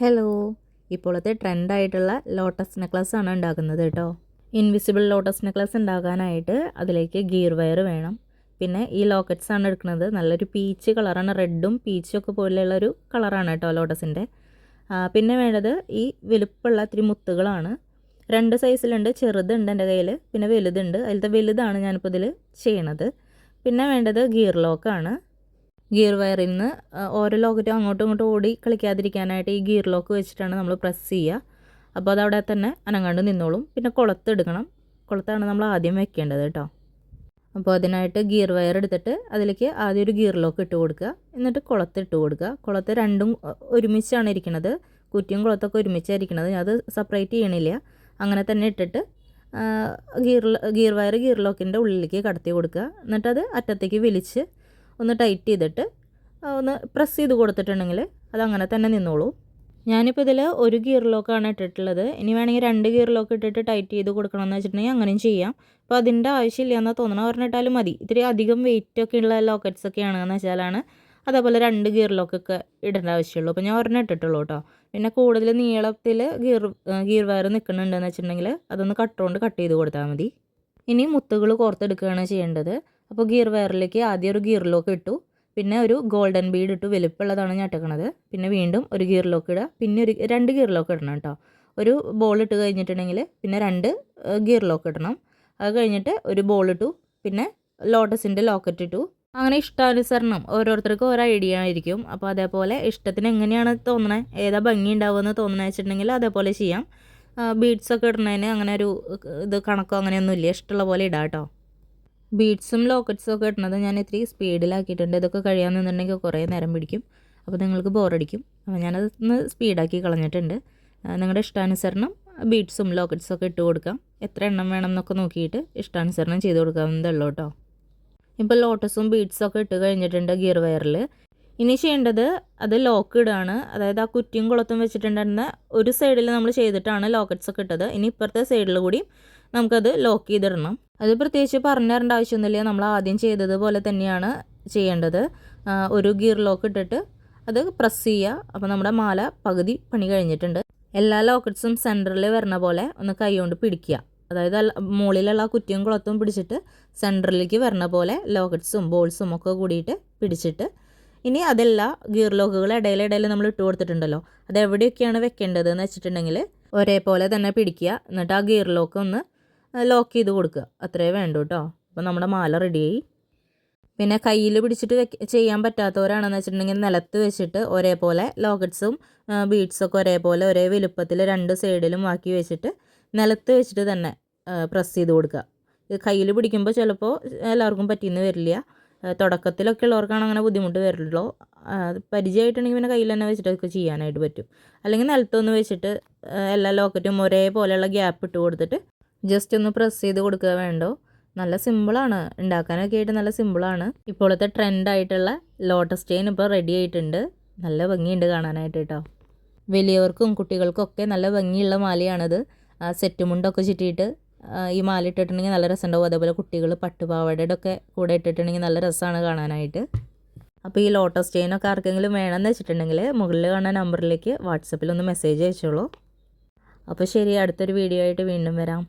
Hello ഇപ്പോഴത്തെ ട്രെൻഡായിട്ടുള്ള lotus necklace ആണ് ഉണ്ടാക്കുന്നത് കേട്ടോ. ഇൻവിസിബിൾ ലോട്ടസ് നെക്ലസ് ഉണ്ടാക്കാനായിട്ട് അതിലേക്ക് ഗിയർ വയർ വേണം. പിന്നെ ഈ ലോക്കറ്റ്സ് ആണ് എടുക്കുന്നത്. നല്ലൊരു പീച്ച് കളറാണ് റെഡും പീച്ചും ഒക്കെ പോലെയുള്ള ഒരു കളറാണ് കേട്ടോ ലോട്ടസിന്റെ പിന്നെ വേണ്ടത് ഈ വലുപ്പമുള്ള ഇത്തിരി മുത്തുകളാണ്. രണ്ട് സൈസിലുണ്ട് ചെറുതുണ്ട് എന്റെ കയ്യിൽ പിന്നെ വലുതുണ്ട്. അതിലത്തെ വലുതാണ് ഞാനിപ്പോൾ ഇതിൽ ചെയ്യണത്. പിന്നെ വേണ്ടത് ഗിയർ ലോക്കാണ് ഗിയർ വയറിൽ നിന്ന് ഓരോ ലോക്കറ്റും അങ്ങോട്ടും ഇങ്ങോട്ടും ഓടി കളിക്കാതിരിക്കാനായിട്ട് ഈ ഗിയർ ലോക്ക് വെച്ചിട്ടാണ് നമ്മൾ പ്രസ് ചെയ്യുക. അപ്പോൾ അത് അവിടെ തന്നെ അനങ്ങാണ്ട് നിന്നോളും. പിന്നെ കുളത്തെടുക്കണം കുളത്താണ് നമ്മൾ ആദ്യം വെക്കേണ്ടത് കേട്ടോ. അപ്പോൾ അതിനായിട്ട് ഗിയർ വയർ എടുത്തിട്ട് അതിലേക്ക് ആദ്യം ഒരു ഗിയർ ലോക്ക് ഇട്ട് കൊടുക്കുക. എന്നിട്ട് കുളത്ത് ഇട്ട് കൊടുക്കുക. കുളത്ത് രണ്ടും ഒരുമിച്ചാണ് ഇരിക്കുന്നത്. കുറ്റിയും കുളത്തൊക്കെ ഒരുമിച്ചായിരിക്കണത് അത് സെപ്പറേറ്റ് ചെയ്യണില്ല. അങ്ങനെ തന്നെ ഇട്ടിട്ട് ഗിയർ ഗിയർ വയർ ഗിയർ ലോക്കിന്റെ ഉള്ളിലേക്ക് കടത്തി കൊടുക്കുക. എന്നിട്ടത് അറ്റത്തേക്ക് വലിച്ച് ഒന്ന് ടൈറ്റ് ചെയ്തിട്ട് ഒന്ന് പ്രസ് ചെയ്ത് കൊടുത്തിട്ടുണ്ടെങ്കിൽ അതങ്ങനെ തന്നെ നിന്നോളൂ. ഞാനിപ്പോൾ ഇതിൽ ഒരു ഗിയർ ലോക്കാണ് ഇട്ടിട്ടുള്ളത്. ഇനി വേണമെങ്കിൽ രണ്ട് ഗിയർ ലോക്ക് ഇട്ടിട്ട് ടൈറ്റ് ചെയ്ത് കൊടുക്കണമെന്ന് വെച്ചിട്ടുണ്ടെങ്കിൽ അങ്ങനെയും ചെയ്യാം. അപ്പോൾ അതിന്റെ ആവശ്യമില്ല എന്ന് തോന്നണം പറഞ്ഞിട്ടാലും മതി. ഇത്തിരി അധികം വെയിറ്റ് ഒക്കെ ഉള്ള ലോക്കറ്റ്സ് ഒക്കെ ആണെന്ന് വെച്ചാലാണ് അതേപോലെ രണ്ട് ഗിയർ ലോക്കൊക്കെ ഇടേണ്ട ആവശ്യമുള്ളൂ. അപ്പോൾ ഞാൻ ഒരെണ്ണം ഇട്ടിട്ടുള്ളൂ കേട്ടോ. പിന്നെ കൂടുതൽ നീളത്തിൽ ഗിയർ ഗിയർ വയർ നിൽക്കുന്നുണ്ടെന്ന് വെച്ചിട്ടുണ്ടെങ്കിൽ അതൊന്ന് കട്ടുകൊണ്ട് കട്ട് ചെയ്ത് കൊടുത്താൽ മതി. ഇനി മുത്തുകൾ കോർത്തെടുക്കുകയാണ് ചെയ്യേണ്ടത്. അപ്പോൾ ഗിയർ വയറിലേക്ക് ആദ്യം ഒരു ഗിയർ ലോക്ക് ഇട്ടു. പിന്നെ ഒരു ഗോൾഡൻ ബീഡ് ഇട്ടു. വലിപ്പമുള്ളതാണ് ഞാൻ ഇട്ടേക്കണത്. പിന്നെ വീണ്ടും ഒരു ഗിയർ ലോക്ക് ഇടുക. പിന്നെ ഒരു രണ്ട് ഗിയർ ലോക്ക് ഇടണം കേട്ടോ. ഒരു ബോൾ ഇട്ട് കഴിഞ്ഞിട്ടുണ്ടെങ്കിൽ പിന്നെ രണ്ട് ഗിയർ ലോക്ക് ഇടണം. അത് കഴിഞ്ഞിട്ട് ഒരു ബോൾ ഇട്ടു. പിന്നെ ലോട്ടസിന്റെ ലോക്കറ്റ് ഇട്ടു. അങ്ങനെ ഇഷ്ടാനുസരണം ഓരോരുത്തർക്കും ഓരോ ഐഡിയ ആയിരിക്കും. അപ്പോൾ അതേപോലെ ഇഷ്ടത്തിന് എങ്ങനെയാണ് തോന്നണേ? ഏതാ ഭംഗി ഉണ്ടാവുമെന്ന് തോന്നണ വെച്ചിട്ടുണ്ടെങ്കിൽ അതേപോലെ ചെയ്യാം. ബീഡ്സ് ഒക്കെ ഇടുന്നതിന് അങ്ങനെ ഒരു ഇത് കണക്കോ അങ്ങനെയൊന്നുമില്ല. ഇഷ്ടമുള്ള പോലെ ഇടാം കേട്ടോ. ബീഡ്സും ലോക്കറ്റ്സും ഒക്കെ ഇടുന്നത് ഞാൻ ഇത്തിരി സ്പീഡിലാക്കിയിട്ടുണ്ട്. ഇതൊക്കെ കഴിയാൻ നിന്നുണ്ടെങ്കിൽ കുറേ നേരം പിടിക്കും. അപ്പോൾ നിങ്ങൾക്ക് ബോറടിക്കും. അപ്പോൾ ഞാനത് ഒന്ന് സ്പീഡാക്കി കളഞ്ഞിട്ടുണ്ട്. നിങ്ങളുടെ ഇഷ്ടാനുസരണം ബീഡ്സും ലോക്കറ്റ്സും ഒക്കെ ഇട്ട് കൊടുക്കാം. എത്ര എണ്ണം വേണം എന്നൊക്കെ നോക്കിയിട്ട് ഇഷ്ടാനുസരണം ചെയ്ത് കൊടുക്കാവുന്നതേ ഉള്ളൂ കേട്ടോ. ഇപ്പോൾ ലോട്ടസും ബീഡ്സും ഒക്കെ ഇട്ട് കഴിഞ്ഞിട്ടുണ്ട് ഗിയർ വയറിൽ. ഇനി ചെയ്യേണ്ടത് അത് ലോക്ക് ഇടുകയാണ് അതായത് ആ കുറ്റിയും കുളത്തും വെച്ചിട്ടുണ്ടായിരുന്ന ഒരു സൈഡിൽ നമ്മൾ ചെയ്തിട്ടാണ് ലോക്കറ്റ്സ് ഒക്കെ ഇട്ടത്. ഇനി ഇപ്പുറത്തെ സൈഡിൽ കൂടി നമുക്കത് ലോക്ക് ചെയ്തിടണം. അത് പ്രത്യേകിച്ച് പറഞ്ഞു തരേണ്ട ആവശ്യമൊന്നുമില്ല. നമ്മൾ ആദ്യം ചെയ്തതുപോലെ തന്നെയാണ് ചെയ്യേണ്ടത്. ഒരു ഗിയർ ലോക്ക് ഇട്ടിട്ട് അത് പ്രസ് ചെയ്യുക. അപ്പോൾ നമ്മുടെ മാല പകുതി പണി കഴിഞ്ഞിട്ടുണ്ട്. എല്ലാ ലോക്കറ്റ്സും സെന്ററിൽ വരണ പോലെ ഒന്ന് കൈ കൊണ്ട് പിടിക്കുക. അതായത് മുകളിലുള്ള ആ കുറ്റിയും കുളത്തും പിടിച്ചിട്ട് സെന്ററിലേക്ക് വരണ പോലെ ലോക്കറ്റ്സും ബോൾസും ഒക്കെ കൂടിയിട്ട് പിടിച്ചിട്ട് ഇനി അതല്ല ഗിയർ ലോക്കുകൾ ഇടയിലിടയിൽ നമ്മൾ ഇട്ട് കൊടുത്തിട്ടുണ്ടല്ലോ. അത് എവിടെയൊക്കെയാണ് വെക്കേണ്ടത് എന്ന് വെച്ചിട്ടുണ്ടെങ്കിൽ ഒരേപോലെ തന്നെ പിടിക്കുക. എന്നിട്ട് ആ ഗിയർ ലോക്ക് ഒന്ന് ലോക്ക് ചെയ്ത് കൊടുക്കുക. അത്രേ വേണ്ടൂ കേട്ടോ അപ്പോൾ നമ്മുടെ മാല റെഡിയായി പിന്നെ കയ്യിൽ പിടിച്ചിട്ട് ചെയ്യാൻ പറ്റാത്തവരാണെന്ന് വെച്ചിട്ടുണ്ടെങ്കിൽ നിലത്ത് വെച്ചിട്ട് ഒരേപോലെ ലോക്കറ്റ്സും ബീഡ്സൊക്കെ ഒരേപോലെ ഒരേ വലുപ്പത്തിൽ രണ്ട് സൈഡിലും ആക്കി വെച്ചിട്ട് നിലത്ത് വെച്ചിട്ട് തന്നെ പ്രസ് ചെയ്ത് കൊടുക്കുക. ഇത് കയ്യിൽ പിടിക്കുമ്പോൾ ചിലപ്പോൾ എല്ലാവർക്കും പറ്റിയെന്ന് വരില്ല. തുടക്കത്തിലൊക്കെ ഉള്ളവർക്കാണ് അങ്ങനെ ബുദ്ധിമുട്ട് വരുള്ളൂ അത് പരിചയമായിട്ടുണ്ടെങ്കിൽ പിന്നെ കയ്യിൽ തന്നെ വെച്ചിട്ടൊക്കെ ചെയ്യാനായിട്ട് പറ്റും. അല്ലെങ്കിൽ നിലത്തൊന്ന് വെച്ചിട്ട് എല്ലാ ലോക്കറ്റും ഒരേപോലെയുള്ള ഗ്യാപ്പ് ഇട്ട് കൊടുത്തിട്ട് ജസ്റ്റ് ഒന്ന് പ്രസ് ചെയ്ത് കൊടുക്കുക വേണ്ടോ? നല്ല സിമ്പിളാണ് ഉണ്ടാക്കാനൊക്കെ ആയിട്ട് നല്ല സിമ്പിളാണ് ഇപ്പോഴത്തെ ട്രെൻഡായിട്ടുള്ള ലോട്ടസ് ചെയിൻ ഇപ്പോൾ റെഡി ആയിട്ടുണ്ട്. നല്ല ഭംഗിയുണ്ട് കാണാനായിട്ട് കേട്ടോ. വലിയവർക്കും കുട്ടികൾക്കും ഒക്കെ നല്ല ഭംഗിയുള്ള മാലയാണത്. സെറ്റ് മുണ്ടൊക്കെ ചുറ്റിയിട്ട് ഈ മാല ഇട്ടിട്ടുണ്ടെങ്കിൽ നല്ല രസമുണ്ടാവും. അതേപോലെ കുട്ടികൾ പട്ടുപാവാടയുടെ ഒക്കെ കൂടെ ഇട്ടിട്ടുണ്ടെങ്കിൽ നല്ല രസമാണ് കാണാനായിട്ട്. അപ്പോൾ ഈ ലോട്ടസ് ചെയിനൊക്കെ ആർക്കെങ്കിലും വേണമെന്ന് വെച്ചിട്ടുണ്ടെങ്കിൽ മുകളിൽ കാണുന്ന നമ്പറിലേക്ക് വാട്സപ്പിൽ ഒന്ന് മെസ്സേജ് അയച്ചോളൂ. അപ്പോൾ ശരി അടുത്തൊരു വീഡിയോ ആയിട്ട് വീണ്ടും വരാം.